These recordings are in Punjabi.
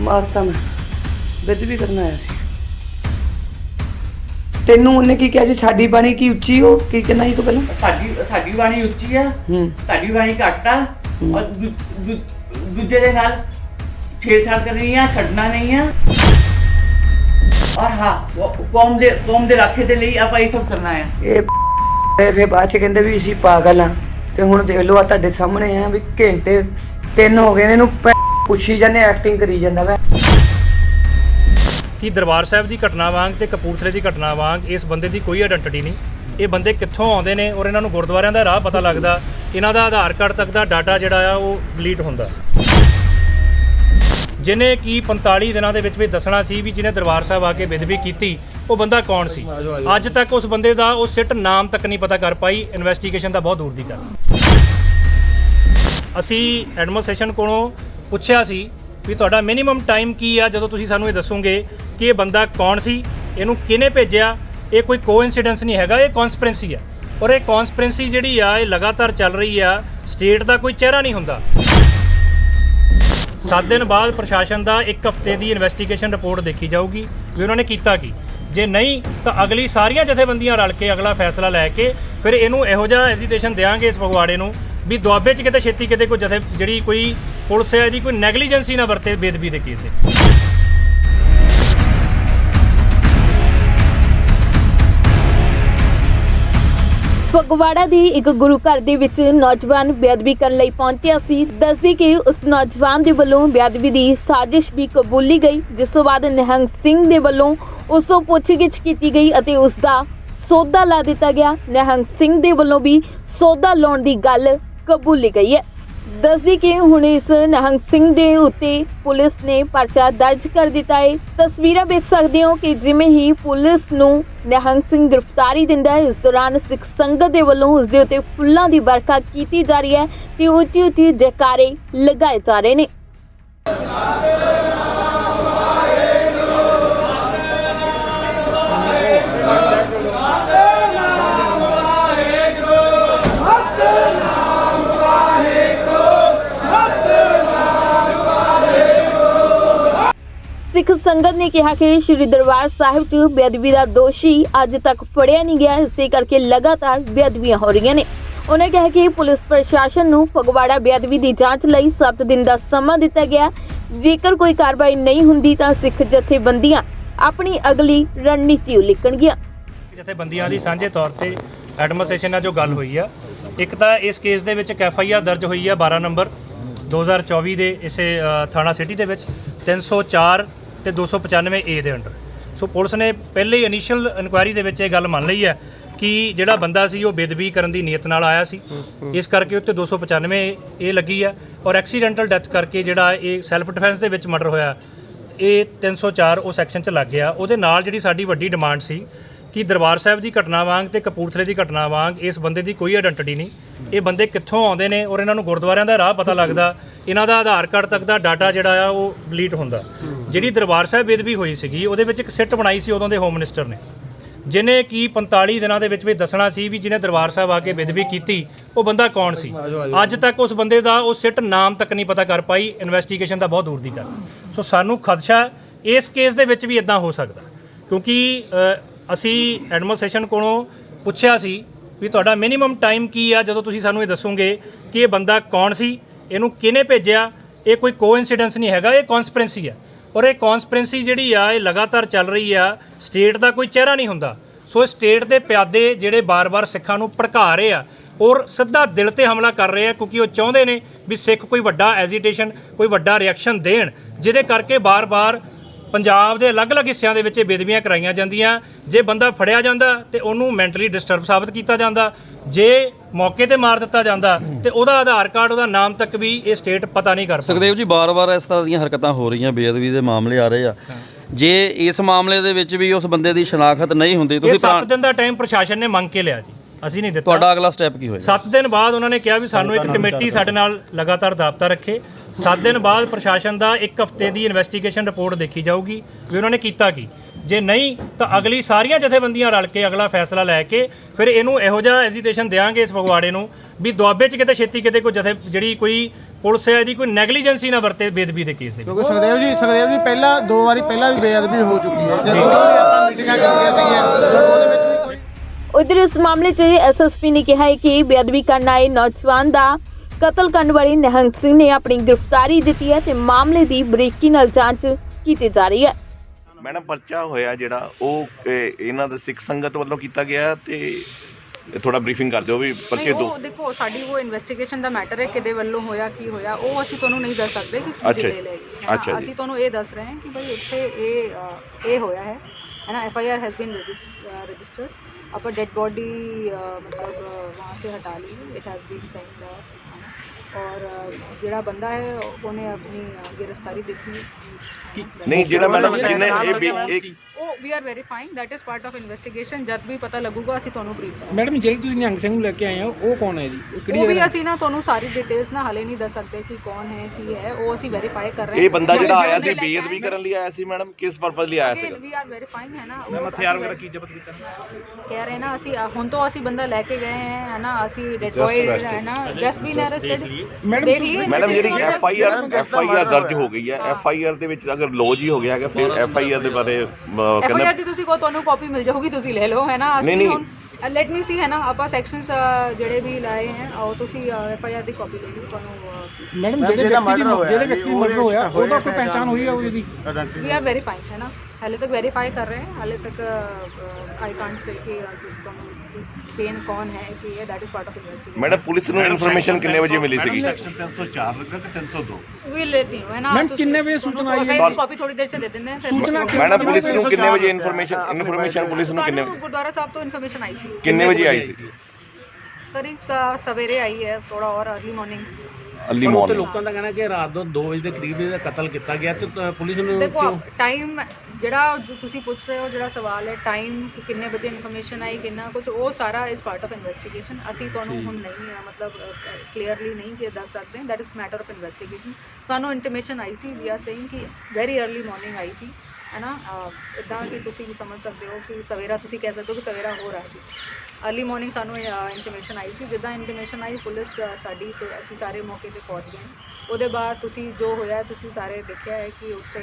ਮਾਰਤਾ ਮੈਂ। ਬਿੱਦ ਵੀ ਕਰਨ ਆਇਆ ਸੀ। ਤੈਨੂੰ ਉਹਨੇ ਕੀ ਕਿਹਾ ਸੀ? ਸਾਡੀ ਬਾਣੀ ਕੀ ਉੱਚੀ ਹੋ? ਕੀ ਕਹਿੰਦਾ ਸੀ ਤੂੰ ਪਹਿਲਾਂ? ਸਾਡੀ ਸਾਡੀ ਬਾਣੀ ਉੱਚੀ ਆ। ਹੂੰ। ਸਾਡੀ ਬਾਣੀ ਘੱਟ ਆ। ਔਰ ਦੂ- ਦੂ- ਦੂਜੇ ਦੇ ਨਾਲ ਛੇੜਛਾੜ ਕਰਨੀ ਆ ਛੱਡਣਾ ਨਹੀਂ ਆ। ਔਰ ਹਾਂ ਉਹ ਕੌਮ ਦੇ ਕੌਮ ਦੇ ਰਾਖੇ ਦੇ ਲਈ ਆਪਾਂ ਇਹ ਸਭ ਕਰਨਾ ਆ। ਇਹ ਇਹ ਫਿਰ ਬਾਅਦ ਚ ਕਹਿੰਦੇ ਵੀ ਅਸੀਂ ਪਾਗਲ ਆ। ਤੇ ਹੁਣ ਦੇਖ ਲਓ ਆ ਤੁਹਾਡੇ ਸਾਹਮਣੇ ਆ ਵੀ ਘੰਟੇ ਤਿੰਨ ਹੋ ਗਏ ਨੇ ਇਹਨੂੰ ਪੁੱਛੀ ਜਾਂਦੇ ਐਕਟਿੰਗ ਕਰੀ ਜਾਂਦਾ ਵਾ ਕਿ ਦਰਬਾਰ ਸਾਹਿਬ ਦੀ ਘਟਨਾ ਵਾਂਗ ਤੇ ਕਪੂਰਥਲੇ ਦੀ ਘਟਨਾ ਵਾਂਗ ਇਸ ਬੰਦੇ ਦੀ ਕੋਈ ਆਇਡੈਂਟੀਟੀ ਨਹੀਂ? ਇਹ ਬੰਦੇ ਕਿੱਥੋਂ ਆਉਂਦੇ ਨੇ ਔਰ ਇਹਨਾਂ ਨੂੰ ਗੁਰਦੁਆਰਿਆਂ ਦਾ ਰਾਹ ਪਤਾ ਲੱਗਦਾ? ਇਹਨਾਂ ਦਾ ਆਧਾਰ ਕਾਰਡ ਤੱਕ ਦਾ ਡਾਟਾ ਜਿਹੜਾ ਆ ਉਹ ਡਿਲੀਟ ਹੁੰਦਾ। ਜਿਨੇ ਕੀ 45 ਦਿਨਾਂ ਦੇ ਵਿੱਚ ਵੀ ਦੱਸਣਾ ਸੀ ਵੀ ਜਿਹਨੇ ਦਰਬਾਰ ਸਾਹਿਬ ਆ ਕੇ ਬੇਦਬੀ ਕੀਤੀ, ਉਹ ਬੰਦਾ ਕੌਣ ਸੀ? ਅੱਜ ਤੱਕ ਉਸ ਬੰਦੇ ਦਾ ਉਹ ਸਿੱਟ ਨਾਮ ਤੱਕ ਨਹੀਂ ਪਤਾ ਕਰ ਪਾਈ ਇਨਵੈਸਟੀਗੇਸ਼ਨ ਦਾ ਬਹੁਤ ਦੂਰ ਦੀ ਗੱਲ। ਅਸੀਂ ਐਡਮਿਨਿਸਟ੍ਰੇਸ਼ਨ ਕੋਲੋਂ ਪੁੱਛਿਆ ਸੀ ਵੀ ਤੁਹਾਡਾ ਮਿਨੀਮਮ ਟਾਈਮ ਕੀ ਆ? ਜਦੋਂ ਤੁਸੀਂ ਸਾਨੂੰ ਇਹ ਦੱਸੋਗੇ ਕਿ ਇਹ ਬੰਦਾ ਕੌਣ ਸੀ, ਇਹਨੂੰ ਕਿਹਨੇ ਭੇਜਿਆ? ਇਹ ਕੋਈ ਕੋਇਨਸੀਡੈਂਸ ਨਹੀਂ ਹੈਗਾ, ਇਹ ਕਨਸਪੀਰੈਂਸੀ ਆ। ਔਰ ਇਹ ਕਨਸਪੀਰੈਂਸੀ ਜਿਹੜੀ ਆ, ਇਹ ਲਗਾਤਾਰ ਚੱਲ ਰਹੀ ਆ ਸਟੇਟ ਦਾ ਕੋਈ ਚਿਹਰਾ ਨਹੀਂ ਹੁੰਦਾ। 7 ਦਿਨ ਬਾਅਦ ਪ੍ਰਸ਼ਾਸਨ ਦਾ ਇੱਕ ਹਫ਼ਤੇ ਦੀ ਇਨਵੈਸਟੀਗੇਸ਼ਨ ਰਿਪੋਰਟ ਦੇਖੀ ਜਾਊਗੀ ਵੀ ਉਹਨਾਂ ਨੇ ਕੀਤਾ ਕੀ। ਜੇ ਨਹੀਂ, ਤਾਂ ਅਗਲੀ ਸਾਰੀਆਂ ਜਥੇਬੰਦੀਆਂ ਰਲ ਕੇ ਅਗਲਾ ਫੈਸਲਾ ਲੈ ਕੇ ਫਿਰ ਇਹਨੂੰ ਇਹੋ ਜਿਹਾ ਐਜੀਟੇਸ਼ਨ ਦੇਾਂਗੇ ਇਸ ਫਗਵਾੜੇ ਨੂੰ ਵੀ ਦੁਆਬੇ 'ਚ ਕਿਤੇ ਛੇਤੀ ਕਿਤੇ ਕੋਈ ਜਥੇ, ਜਿਹੜੀ ਕੋਈ ਪੁਲਿਸ ਹੈ ਇਹਦੀ ਕੋਈ ਨੈਗਲੀਜੈਂਸੀ ਨਾ ਵਰਤੇ ਬੇਦਬੀ ਦੇ ਕੇਸ ਦੇ। ਫਗਵਾੜਾ ਦੀ ਇੱਕ ਗੁਰੂ ਘਰ ਦੇ ਵਿੱਚ ਨੌਜਵਾਨ ਬੇਅਦਬੀ ਕਰਨ ਲਈ ਪਹੁੰਚਿਆ ਸੀ। ਦੱਸਦੀ ਕਿ ਉਸ ਨੌਜਵਾਨ ਦੇ ਵੱਲੋਂ ਬੇਅਦਬੀ ਦੀ ਸਾਜ਼ਿਸ਼ ਵੀ ਕਬੂਲੀ ਗਈ, ਜਿਸ ਤੋਂ ਬਾਅਦ ਨਿਹੰਗ ਸਿੰਘ ਦੇ ਵੱਲੋਂ ਉਸ ਤੋਂ ਪੁੱਛਗਿੱਛ ਕੀਤੀ ਗਈ ਅਤੇ ਉਸ ਦਾ ਸੌਦਾ ਲਾ ਦਿੱਤਾ ਗਿਆ। ਨਿਹੰਗ ਸਿੰਘ ਦੇ ਵੱਲੋਂ ਵੀ ਸੌਦਾ ਲਾਉਣ ਦੀ ਗੱਲ ਕਬੂਲੀ ਗਈ ਹੈ। ਦੱਸਦੀ ਕਿ ਹੁਣ ਇਸ ਨਿਹੰਗ ਸਿੰਘ ਦੇ ਉੱਤੇ ਪੁਲਿਸ ਨੇ ਪਰਚਾ ਦਰਜ ਕਰ ਦਿੱਤਾ ਹੈ ਤਸਵੀਰਾਂ ਵੇਖ ਸਕਦੇ ਹੋ ਕਿ ਜਿਵੇਂ ਹੀ ਪੁਲਿਸ ਨੂੰ ਨਿਹੰਗ ਸਿੰਘ ਗ੍ਰਿਫਤਾਰੀ ਦਿੰਦਾ ਹੈ, ਇਸ ਦੌਰਾਨ ਸਿੱਖ ਸੰਗਤ ਦੇ ਵੱਲੋਂ ਉਸ ਦੇ ਉੱਤੇ ਫੁੱਲਾਂ ਦੀ ਵਰਖਾ ਕੀਤੀ ਜਾ ਰਹੀ ਹੈ ਤੇ ਉੱਚੀ ਉੱਚੀ ਜੈਕਾਰੇ ਲਗਾਏ ਜਾ ਰਹੇ ਨੇ। ਸਿੱਖ ਸੰਗਤ ਨੇ ਕਿਹਾ ਕਿ ਸ਼੍ਰੀ ਦਰਬਾਰ ਸਾਹਿਬ 'ਚ ਬੇਅਦਬੀ ਦਾ ਦੋਸ਼ੀ ਅੱਜ ਤੱਕ ਫੜਿਆ ਨਹੀਂ ਗਿਆ। ਇਸੇ ਕਰਕੇ ਲਗਾਤਾਰ ਬੇਅਦਬੀਆਂ ਹੋ ਰਹੀਆਂ ਨੇ। ਉਹਨੇ ਕਿਹਾ ਕਿ ਪੁਲਿਸ ਪ੍ਰਸ਼ਾਸਨ ਨੂੰ ਫਗਵਾੜਾ ਬੇਅਦਬੀ ਦੀ ਜਾਂਚ ਲਈ 7 ਦਿਨ ਦਾ ਸਮਾਂ ਦਿੱਤਾ ਗਿਆ। ਜੇਕਰ ਕੋਈ ਕਾਰਵਾਈ ਨਹੀਂ ਹੁੰਦੀ ਤਾਂ ਸਿੱਖ ਜਥੇਬੰਦੀਆਂ ਆਪਣੀ ਅਗਲੀ ਰਣਨੀਤੀ ਉਲੀਕਣਗੀਆਂ। ਜਥੇਬੰਦੀਆਂ ਦੀ ਸਾਂਝੇ ਤੌਰ ਤੇ ਐਡਮਿਨਿਸਟ੍ਰੇਸ਼ਨ ਨਾਲ ਜੋ ਗੱਲ ਹੋਈ ਆ, ਇੱਕ ਤਾਂ ਇਸ ਕੇਸ ਦੇ ਵਿੱਚ ਇੱਕ ਐਫ ਆਈ ਆਰ ਦਰਜ ਹੋਈ ਆ 12 ਨੰਬਰ 2024 ਦੇ ਇਸੇ ਥਾਣਾ ਸਿਟੀ ਦੇ ਵਿੱਚ 304 ਤੇ 295 ਏ ਦੇ ਅੰਡਰ ਸੋ ਪੁਲਿਸ ਨੇ ਪਹਿਲੇ ਹੀ ਇਨੀਸ਼ੀਅਲ ਇਨਕੁਆਇਰੀ ਦੇ ਵਿੱਚ ਇਹ ਗੱਲ ਮੰਨ ਲਈ ਹੈ ਕਿ ਜਿਹੜਾ ਬੰਦਾ ਸੀ, ਉਹ ਬੇਦਬੀ ਕਰਨ ਦੀ ਨੀਅਤ ਨਾਲ ਆਇਆ ਸੀ। ਇਸ ਕਰਕੇ ਉੱਤੇ 295 ਇਹ ਲੱਗੀ ਆ ਔਰ ਐਕਸੀਡੈਂਟਲ ਡੈਥ ਕਰਕੇ ਜਿਹੜਾ ਇਹ ਸੈਲਫ ਡਿਫੈਂਸ ਦੇ ਵਿੱਚ ਮਰਡਰ ਹੋਇਆ ਇਹ 304 ਉਹ ਸੈਕਸ਼ਨ ਚ ਲੱਗ ਗਿਆ। ਉਹਦੇ ਨਾਲ ਜਿਹੜੀ ਸਾਡੀ ਵੱਡੀ ਡਿਮਾਂਡ ਸੀ ਕਿ ਦਰਬਾਰ ਸਾਹਿਬ ਦੀ ਘਟਨਾ ਵਾਂਗ ਤੇ ਕਪੂਰਥਲੇ ਦੀ ਘਟਨਾ ਵਾਂਗ ਇਸ ਬੰਦੇ ਦੀ ਕੋਈ ਆਇਡੈਂਟੀਟੀ ਨਹੀਂ। ਇਹ ਬੰਦੇ ਕਿੱਥੋਂ ਆਉਂਦੇ ਨੇ ਔਰ ਇਹਨਾਂ ਨੂੰ ਗੁਰਦੁਆਰਿਆਂ ਦਾ ਰਾਹ ਪਤਾ ਲੱਗਦਾ। ਇਹਨਾਂ ਦਾ ਆਧਾਰ ਕਾਰਡ ਤੱਕ ਦਾ ਡਾਟਾ ਜਿਹੜਾ ਆ ਉਹ ਡਿਲੀਟ ਹੁੰਦਾ। ਜਿਹੜੀ ਦਰਬਾਰ ਸਾਹਿਬ ਬੇਦਬੀ ਹੋਈ ਸੀਗੀ ਉਹਦੇ ਵਿੱਚ ਇੱਕ ਸਿੱਟ ਬਣਾਈ ਸੀ ਉਦੋਂ ਦੇ ਹੋਮ ਮਿਨਿਸਟਰ ਨੇ। ਜਿਨੇ ਕੀ 45 ਦਿਨਾਂ ਦੇ ਵਿੱਚ ਵੀ ਦੱਸਣਾ ਸੀ ਵੀ ਜਿਹਨੇ ਦਰਬਾਰ ਸਾਹਿਬ ਆ ਕੇ ਬੇਦਬੀ ਕੀਤੀ ਉਹ ਬੰਦਾ ਕੌਣ ਸੀ? ਅੱਜ ਤੱਕ ਉਸ ਬੰਦੇ ਦਾ ਉਹ ਸਿੱਟ ਨਾਮ ਤੱਕ ਨਹੀਂ ਪਤਾ ਕਰ ਪਾਈ ਇਨਵੈਸਟੀਗੇਸ਼ਨ ਦਾ ਬਹੁਤ ਦੂਰ ਦੀ ਗੱਲ। ਸੋ ਸਾਨੂੰ ਖਦਸ਼ਾ ਇਸ ਕੇਸ ਦੇ ਵਿੱਚ ਵੀ ਇਦਾਂ ਹੋ ਸਕਦਾ। ਕਿਉਂਕਿ ਅਸੀਂ ਐਡਮਿਨਿਸਟ੍ਰੇਸ਼ਨ ਕੋਲੋਂ ਪੁੱਛਿਆ ਸੀ ਵੀ ਤੁਹਾਡਾ ਮਿਨੀਮਮ ਟਾਈਮ ਕੀ ਆ ਜਦੋਂ ਤੁਸੀਂ ਸਾਨੂੰ ਇਹ ਦੱਸੋਗੇ ਕਿ ਇਹ ਬੰਦਾ ਕੌਣ ਸੀ? ਇਹਨੂੰ ਕਿਹਨੇ ਭੇਜਿਆ? ਇਹ ਕੋਈ ਕੋਇਨਸੀਡੈਂਸ ਨਹੀਂ ਹੈਗਾ, ਇਹ ਕਨਸਪੀਰੈਂਸੀ ਆ ਔਰ ਇਹ ਕਨਸਪੀਰੈਂਸੀ ਜਿਹੜੀ ਆ, ਇਹ ਲਗਾਤਾਰ ਚੱਲ ਰਹੀ ਆ ਸਟੇਟ ਦਾ ਕੋਈ ਚਿਹਰਾ ਨਹੀਂ ਹੁੰਦਾ। ਸੋ ਇਹ ਸਟੇਟ ਦੇ ਪਿਆਦੇ ਜਿਹੜੇ ਬਾਰ-ਬਾਰ ਸਿੱਖਾਂ ਨੂੰ ਭੜਕਾ ਰਹੇ ਆ ਔਰ ਸਿੱਧਾ ਦਿਲ ਤੇ ਹਮਲਾ ਕਰ ਰਹੇ ਆ, ਕਿਉਂਕਿ ਉਹ ਚਾਹੁੰਦੇ ਨੇ ਵੀ ਸਿੱਖ ਕੋਈ ਵੱਡਾ ਐਜੀਟੇਸ਼ਨ ਕੋਈ ਵੱਡਾ ਰਿਐਕਸ਼ਨ ਦੇਣ, ਜਿਹਦੇ ਕਰਕੇ ਬਾਰ-ਬਾਰ ਪੰਜਾਬ ਦੇ ਅਲੱਗ-ਅਲੱਗ ਹਿੱਸਿਆਂ ਦੇ ਵਿੱਚ ਇਹ ਬੇਦਬੀਆਂ ਕਰਾਈਆਂ ਜਾਂਦੀਆਂ। ਜੇ ਬੰਦਾ ਫੜਿਆ ਜਾਂਦਾ ਤੇ ਉਹਨੂੰ ਮੈਂਟਲੀ ਡਿਸਟਰਬ ਸਾਬਤ ਕੀਤਾ ਜਾਂਦਾ। ਜੇ ਮੌਕੇ ਤੇ ਮਾਰ ਦਿੱਤਾ ਜਾਂਦਾ ਤੇ ਉਹਦਾ ਆਧਾਰ ਕਾਰਡ ਉਹਦਾ ਨਾਮ ਤੱਕ ਵੀ ਇਹ ਸਟੇਟ ਪਤਾ ਨਹੀਂ ਕਰ ਸਕਦੀ ਸੁਖਦੇਵ ਜੀ ਬਾਰ-ਬਾਰ ਇਸ ਤਰ੍ਹਾਂ ਦੀਆਂ ਹਰਕਤਾਂ ਹੋ ਰਹੀਆਂ ਬੇਅਦਬੀ ਦੇ ਮਾਮਲੇ ਆ ਰਹੇ ਆ। ਜੇ ਇਸ ਮਾਮਲੇ ਦੇ ਵਿੱਚ ਵੀ ਉਸ ਬੰਦੇ ਦੀ ਸ਼ਨਾਖਤ ਨਹੀਂ ਹੁੰਦੀ ਇਹ ਤੁਸੀਂ 7 ਦਿਨ ਦਾ ਟਾਈਮ ਪ੍ਰਸ਼ਾਸਨ ਨੇ ਮੰਗ ਕੇ ਲਿਆ ਜੀ। ਅਸੀਂ ਨਹੀਂ ਦਿੱਤਾ। ਤੁਹਾਡਾ ਅਗਲਾ ਸਟੈਪ ਕੀ ਹੋਏਗਾ? 7 ਦਿਨ ਬਾਅਦ ਉਹਨਾਂ ਨੇ ਕਿਹਾ ਵੀ ਸਾਨੂੰ ਇੱਕ ਕਮੇਟੀ ਸਾਡੇ ਨਾਲ ਲਗਾਤਾਰ ਦਾਬਤਾ ਰੱਖੇ। 7 ਦਿਨ ਬਾਅਦ ਪ੍ਰਸ਼ਾਸਨ ਦਾ ਇੱਕ ਹਫ਼ਤੇ ਦੀ ਇਨਵੈਸਟੀਗੇਸ਼ਨ ਰਿਪੋਰਟ ਦੇਖੀ ਜਾਊਗੀ ਵੀ ਉਹਨਾਂ ਨੇ ਕੀਤਾ ਕੀ। ਜੇ ਨਹੀਂ ਤਾਂ ਅਗਲੀ ਸਾਰੀਆਂ ਜਥੇਬੰਦੀਆਂ ਰਲ ਕੇ ਅਗਲਾ ਫੈਸਲਾ ਲੈ ਕੇ ਫਿਰ ਇਹਨੂੰ ਇਹੋ ਜਿਹਾ ਐਜੀਟੇਸ਼ਨ ਦੇਾਂਗੇ ਇਸ ਫਗਵਾੜੇ ਨੂੰ ਵੀ ਦੁਆਬੇ 'ਚ ਕਿਤੇ ਛੇਤੀ ਕਿਤੇ ਕੋਈ ਜਥੇ ਜਿਹੜੀ ਕੋਈ ਪੁਲਿਸ ਹੈ ਇਹਦੀ ਕੋਈ ਨੈਗਲੀਜੈਂਸੀ ਨਾ ਵਰਤੇ ਬੇਦਬੀ ਦੇ ਕੇਸ ਦੇ ਕਿਉਂਕਿ ਸੁਖਦੇਵ ਜੀ ਸੁਖਦੇਵ ਜੀ ਪਹਿਲਾਂ ਦੋ ਵਾਰੀ ਪਹਿਲਾਂ ਵੀ ਬੇਅਦਬੀ ਹੋ ਚੁੱਕੀ ਹੈ। ਜਦੋਂ ਵੀ ਆਪਾਂ ਮੀਟਿੰਗਾਂ ਕੀਤੀਆਂ ਸੀਗੀਆਂ ਉਹਦੇ ਵਿੱਚ ਵੀ ਕੋਈ ਉਧਰ ਇਸ ਮਾਮਲੇ 'ਚ ਐਸਐਸਪੀ ਨੇ ਕਿਹਾ ਹੈ ਕਿ ਬੇਅਦਬੀ ਕਰਨ ਆਏ ਨੌਜਵਾਨ ਦਾ ਕਤਲ ਕਰਨ ਵਾਲੇ ਨਿਹੰਗ ਸਿੰਘ ਨੇ ਆਪਣੀ ਗ੍ਰਿਫਤਾਰੀ ਦਿੱਤੀ ਹੈ ਤੇ ਮਾਮਲੇ ਦੀ ਬਰੀਕੀ ਨਾਲ ਜਾਂਚ ਕੀਤੀ ਜਾ ਰਹੀ ਹੈ। ਮੈਡਮ ਪਰਚਾ ਹੋਇਆ ਜਿਹੜਾ ਉਹ ਇਹ, ਇਹਨਾਂ ਦਾ ਸਿੱਖ ਸੰਗਤ ਵੱਲੋਂ ਕੀਤਾ ਗਿਆ ਤੇ ਥੋੜਾ ਬਰੀਫਿੰਗ ਕਰ ਦਿਓ ਵੀ ਪਰਚੇ ਨਹੀਂ, ਦੋ ਉਹ ਦੇਖੋ ਸਾਡੀ ਉਹ ਇਨਵੈਸਟੀਗੇਸ਼ਨ ਦਾ ਮੈਟਰ ਹੈ ਕਿਹਦੇ ਵੱਲੋਂ ਹੋਇਆ ਕੀ ਹੋਇਆ ਉਹ ਅਸੀਂ ਤੁਹਾਨੂੰ ਨਹੀਂ ਦੱਸ ਸਕਦੇ ਕਿ ਕੀ ਅੱਛਾ ਜੀ। ਡਿਟੇਲ ਹੈਗੀ ਹੈ ਅੱਛਾ ਨਾ, ਜੀ। ਅਸੀਂ ਤੁਹਾਨੂੰ ਇਹ ਦੱਸ ਰਹੇ ਹਾਂ ਕਿ ਭਾਈ ਉੱਥੇ ਇਹ ਅ, ਇਹ ਹੋਇਆ ਹੈ ਹੈ ਨਾ F I R has been registered ਆਪਾਂ ਡੈਡ ਬੋਡੀ ਮਤਲਬ ਵਹਾਂ ਸੇ ਹਟਾ ਲਈ ਇਟ ਹੈਜ਼ ਬੀਨ ਸੈਂਡ ਔਰ ਜਿਹੜਾ ਬੰਦਾ ਹੈ ਉਹਨੇ ਆਪਣੀ ਗ੍ਰਿਫਤਾਰੀ ਦਿੱਤੀ ਨਹੀਂ ਜਿਹੜਾ ਮੈਡਮ ਜਿਹਨੇ ਇਹ ਵੀ- ਇਹ ਉਹ we are verifying that is part of investigation ਜਦ ਵੀ ਪਤਾ ਲੱਗੂਗਾ ਅਸੀਂ ਤੁਹਾਨੂੰ ਬਰੀਫ ਕਰਾਂਗੇ। ਮੈਡਮ ਜਿਹੜੀ ਤੁਸੀਂ ਨਿਹੰਗ ਸਿੰਘ ਨੂੰ ਲੈ ਕੇ ਆਏ ਹੋ ਉਹ ਕੌਣ ਹੈ ਜੀ? ਉਹ ਵੀ ਅਸੀਂ ਨਾ ਤੁਹਾਨੂੰ ਸਾਰੀ ਡਿਟੇਲਸ ਨਾ ਹਲੇ ਨਹੀਂ ਦੱਸ ਸਕਦੇ ਕਿ ਕੌਣ ਹੈ ਕੀ ਹੈ ਉਹ ਅਸੀਂ ਵੈਰੀਫਾਈ ਕਰ ਰਹੇ ਹਾਂ। ਇਹ ਬੰਦਾ ਜਿਹੜਾ ਆਇਆ ਸੀ ਬੇਅਦਬੀ ਕਰਨ ਲਈ ਆਇਆ ਸੀ ਮੈਡਮ ਕਿਸ ਪਰਪਸ ਲਈ ਆਇਆ ਸੀ? ਵੀ ਆਰ ਵੈਰੀਫਾਈਂਗ ਹੈ ਨਾ? ਉਹ ਹਥਿਆਰ ਵਗੈਰਾ ਕੀ ਜ਼ਬਤ ਕੀਤਾ? ਕਹਿ ਰਹੇ ਨਾ ਅਸੀਂ ਹੁਣ ਤੋਂ ਅਸੀਂ ਬੰਦਾ ਲੈ ਕੇ ਗਏ ਹੈ ਹੈ ਨਾ? ਅਸੀਂ ਡਿਟਰੋਇਡ ਹੈ ਨਾ? ਜਸਟ ਬੀਨ ਅਰੈਸਟਡ ਮੈਡਮ ਦੇਖ ਲਈਏ ਮੈਡਮ ਜਿਹੜੀ F I R F I R ਦਰਜ ਹੋ ਗਈ ਹੈ। ਐਫ ਆਈ ਆਰ ਦੇ ਵਿੱਚ ਅਗਰ ਲੋਜ ਹੀ ਹੋ ਗਿਆ ਹੈਗਾ ਫਿਰ ਐਫ ਆਈ ਆਰ ਦੇ ਬਾਰੇ ਅ, ਐਫ ਆਈ ਕਹਿੰਦਾ ਆਰ ਦੀ ਤੁਸੀਂ ਕੋ ਤੁਹਾਨੂੰ ਕਾਪੀ ਮਿਲ ਜਾਊਗੀ ਤੁਸੀਂ ਲੈ ਲਓ ਹੈ ਨਾ? ਨਹੀਂ, ਅਸੀਂ ਨਹੀਂ। ਹੁਣ ਲੈਟ ਮੀ ਸੀ ਹੈ ਨਾ? ਆਪਾਂ ਸੈਕਸ਼ਨਸ ਜਿਹੜੇ ਵੀ ਲਾਏ ਹੈ ਆਓ ਤੁਸੀਂ ਐਫ ਆਈ ਆਰ ਦੀ ਕਾਪੀ ਲੈ ਲਓ ਤੁਹਾਨੂੰ ਮੈਡਮ ਜਿਹੜੇ ਵਿਅਕਤੀ ਦੀ ਜਿਹੜੇ ਵਿਅਕਤੀ ਮਰਡਰ ਹੋਇਆ ਉਹਦਾ ਕੋਈ ਪਹਿਚਾਣ ਹੋਈ ਹੈ ਉਹਦੀ? ਵੀ ਆਰ ਵੈਰੀਫਾਈਂਗ ਹੈ ਨਾ? ਹਾਲੇ ਤੱਕ ਵੈਰੀਫਾਈ ਕਰ ਰਹੇ ਹਾਂ ਹਾਲੇ ਤੱਕ ਆਈ ਕਾਂਟ ਸੇ ਕਿ ਕਿਸ ਤੁਹਾਨੂੰ ਪੇਨ ਕੌਣ ਹੈ ਕਿ ਇਹ that is part of investigation madam police ਨੂੰ ਇਨਫੋਰਮੇਸ਼ਨ ਕਿੰਨੇ ਵਜੇ ਮਿਲੀ ਸੀਗੀ ਵੀ ਲੈਟ ਨਹੀਂ ਹੈ ਨਾ ਤੁਸੀਂ- ਕਿੰਨੇ ਵਜੇ ਸੂਚਨਾ ਆਈ ਹੈ? ਕਾਪੀ ਥੋੜੀ ਦੇਰ ਚ ਦੇ ਦਿੰਦੇ ਹਾਂ ਫਿਰ ਸੂਚਨਾ ਮੈਡਮ ਪੁਲਿਸ ਨੂੰ ਕਿੰਨੇ ਵਜੇ ਇਨਫੋਰਮੇਸ਼ਨ ਇਨਫੋਰਮੇਸ਼ਨ ਪੁਲਿਸ ਨੂੰ ਕਿੰਨੇ ਗੁਰਦੁਆਰਾ ਸਾਹਿਬ ਤੋਂ ਇਨਫੋਰਮੇਸ਼ਨ ਆਈ ਸੀ ਕਿੰਨੇ ਵਜੇ ਆਈ ਸੀ ਕਰੀਬ ਸਵੇਰੇ ਆਈ ਹੈ ਥੋੜਾ ਔਰ अर्ਲੀ ਮਾਰਨਿੰਗ ਅਰਲੀ ਮਾਰਨਿੰਗ ਲੋਕਾਂ ਦਾ ਕਹਿਣਾ ਕਿ ਰਾਤ ਨੂੰ 2 ਵਜੇ ਦੇ ਕਰੀਬ ਇਹਦਾ ਕਤਲ ਕੀਤਾ ਗਿਆ ਤੇ ਪੁਲਿਸ ਨੂੰ ਦੇਖੋ ਟਾਈਮ ਜਿਹੜਾ ਜੋ ਤੁਸੀਂ ਪੁੱਛ ਰਹੇ ਹੋ ਜਿਹੜਾ ਸਵਾਲ ਹੈ ਟਾਈਮ ਕਿ ਕਿੰਨੇ ਵਜੇ ਇਨਫੋਰਮੇਸ਼ਨ ਆਈ ਕਿੰਨਾ ਕੁਝ ਉਹ ਸਾਰਾ ਇਸ ਪਾਰਟ ਆਫ ਇਨਵੈਸਟੀਗੇਸ਼ਨ ਅਸੀਂ ਤੁਹਾਨੂੰ ਹੁਣ ਨਹੀਂ ਅ, ਮਤਲਬ ਕਲੀਅਰਲੀ ਨਹੀਂ ਕਿ ਦੱਸ ਸਕਦੇ। That is matter of investigation ਸਾਨੂੰ ਇੰਟੀਮੇਸ਼ਨ ਆਈ ਸੀ ਵੀ ਆਰ ਸੇਇੰਗ ਕਿ ਵੈਰੀ अर्ਲੀ ਮਾਰਨਿੰਗ ਆਈ ਸੀ ਹੈ ਨਾ? ਇਦਾਂ ਕਿ ਤੁਸੀਂ ਵੀ ਸਮਝ ਸਕਦੇ ਹੋ ਕਿ ਸਵੇਰਾ ਤੁਸੀਂ ਕਹਿ ਸਕਦੇ ਹੋ ਕਿ ਸਵੇਰਾ ਹੋ ਰਿਹਾ ਸੀ। अर्ਲੀ ਮਾਰਨਿੰਗ ਸਾਨੂੰ ਇੰਟੀਮੇਸ਼ਨ ਆਈ ਸੀ। ਜਿੱਦਾਂ ਇੰਟੀਮੇਸ਼ਨ ਆਈ ਪੁਲਿਸ ਸਾਡੀ ਤੇ ਅਸੀਂ ਸਾਰੇ ਮੌਕੇ ਤੇ ਪਹੁੰਚ ਗਏ। ਉਹਦੇ ਬਾਅਦ ਤੁਸੀਂ ਜੋ ਹੋਇਆ ਤੁਸੀਂ ਸਾਰੇ ਦੇਖਿਆ ਹੈ ਕਿ ਉੱਥੇ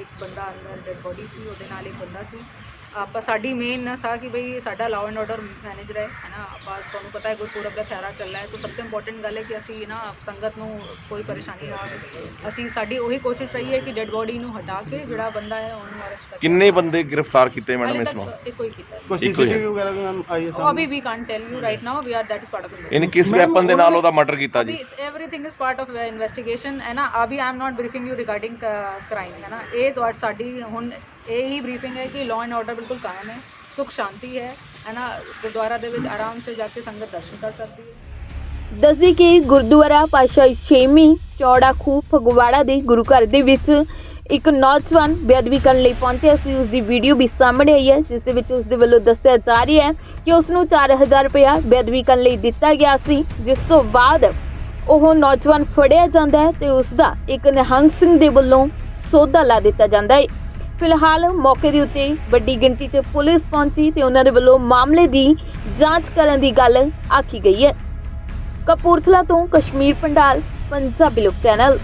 ਇੱਕ ਬੰਦਾ ਅੰਦਰ ਡੈਡ ਬੋਡੀ ਸੀ ਉਹਦੇ ਨਾਲ ਇੱਕ ਬੰਦਾ ਸੀ। ਆਪਾਂ ਸਾਡੀ ਮੇਨ ਥਾ ਕਿ ਭਈ ਸਾਡਾ ਲਾਅ ਐਂਡ ਆਰਡਰ ਮੈਨੇਜ ਰਹੇ ਹੈ ਨਾ? ਆਪਾਂ ਤੁਹਾਨੂੰ ਪਤਾ ਹੈ ਗੁਰਪੁਰਬ ਦਾ ਤਿਉਹਾਰ ਚੱਲ ਰਿਹਾ ਹੈ। ਤਾਂ ਸਭ ਤੋਂ ਇੰਪੋਰਟੈਂਟ ਗੱਲ ਹੈ ਕਿ ਅਸੀਂ ਨਾ ਸੰਗਤ ਨੂੰ ਕੋਈ ਪਰੇਸ਼ਾਨੀ ਨਾ ਆਵੇ। ਅਸੀਂ ਸਾਡੀ ਉਹੀ ਕੋਸ਼ਿਸ਼ ਰਹੀ ਹੈ ਕਿ ਡੈਡ ਬੋਡੀ ਨੂੰ ਹਟਾ ਕੇ ਜਿਹੜਾ ਬੰਦਾ ਹੈ ਉਹਨੂੰ ਅਰੈਸਟ ਕਰ ਕਿੰਨੇ ਬੰਦੇ ਗ੍ਰਿਫਤਾਰ ਕੀਤੇ ਮੈਡਮ ਇਸ ਨੂੰ ਹੀ ਕੀਤਾ। ਵਗੈਰਾ ਵੀ ਮੈਮ ਆਈ ਹੈ ਉਹ ਅਭੀ ਵੀ can't tell you right now we are that is part of ਇਹਨੇ ਕਿਸ ਵੈਪਨ ਦੇ ਨਾਲ ਉਹਦਾ ਮਰਡਰ ਕੀਤਾ ਜੀ अभी everything is part of investigation है ना अभी I am not briefing you regarding crime है ना ਇਹ ਤੁਹਾਡੀ ਸਾਡੀ ਹੁਣ ਇਹ ਹੀ ਬਰੀਫਿੰਗ ਹੈ ਕਿ ਲਾਅ ਐਂਡ ਆਰਡਰ ਬਿਲਕੁਲ ਕਾਇਮ ਹੈ ਸੁਖ ਸ਼ਾਂਤੀ ਹੈ ਹੈ ਨਾ ਗੁਰਦੁਆਰਾ ਦੇ ਵਿੱਚ ਆਰਾਮ ਸੇ ਜਾ ਕੇ ਸੰਗਤ ਦਰਸ਼ਨ ਕਰ ਸਕਦੀ ਹੈ ਦੱਸਦੀ ਕਿ ਗੁਰਦੁਆਰਾ ਪਾਸ਼ਾ ਛੇਵੀਂ ਚੌੜਾ ਖੂਹ ਫਗਵਾੜਾ ਦੇ ਗੁਰੂ ਘਰ ਦੇ ਵਿੱਚ ਇੱਕ ਨੌਜਵਾਨ ਬੇਅਦਬੀ ਕਰਨ ਲਈ ਪਹੁੰਚਿਆ ਸੀ। ਉਸ ਦੀ ਵੀਡੀਓ ਵੀ ਸਾਹਮਣੇ ਆਈ ਹੈ, ਜਿਸ ਦੇ ਵਿੱਚ ਉਸ ਦੇ ਵੱਲੋਂ ਦੱਸਿਆ ਜਾ ਰਿਹਾ ਹੈ ਕਿ ਉਸ ਨੂੰ 4000 ਰੁਪਇਆ ਬੇਅਦਬੀ ਕਰਨ ਲਈ ਦਿੱਤਾ ਗਿਆ ਸੀ, ਜਿਸ ਤੋਂ ਬਾਅਦ ਉਹ ਨੌਜਵਾਨ ਫੜਿਆ ਜਾਂਦਾ ਹੈ ਤੇ ਉਸ ਦਾ ਇੱਕ ਨਿਹੰਗ ਸਿੰਘ ਦੇ ਵੱਲੋਂ ਸੌਦਾ ਲਾ ਦਿੱਤਾ ਜਾਂਦਾ ਹੈ। ਫਿਲਹਾਲ ਮੌਕੇ ਦੇ ਉੱਤੇ ਵੱਡੀ ਗਿਣਤੀ 'ਚ ਪੁਲਿਸ ਪਹੁੰਚੀ ਤੇ ਉਹਨਾਂ ਦੇ ਵੱਲੋਂ ਮਾਮਲੇ ਦੀ ਜਾਂਚ ਕਰਨ ਦੀ ਗੱਲ ਆਖੀ ਗਈ ਹੈ। ਕਪੂਰਥਲਾ ਤੋਂ ਕਸ਼ਮੀਰ ਪੰਡਾਲ, ਪੰਜਾਬੀ ਲੋਕ ਚੈਨਲ।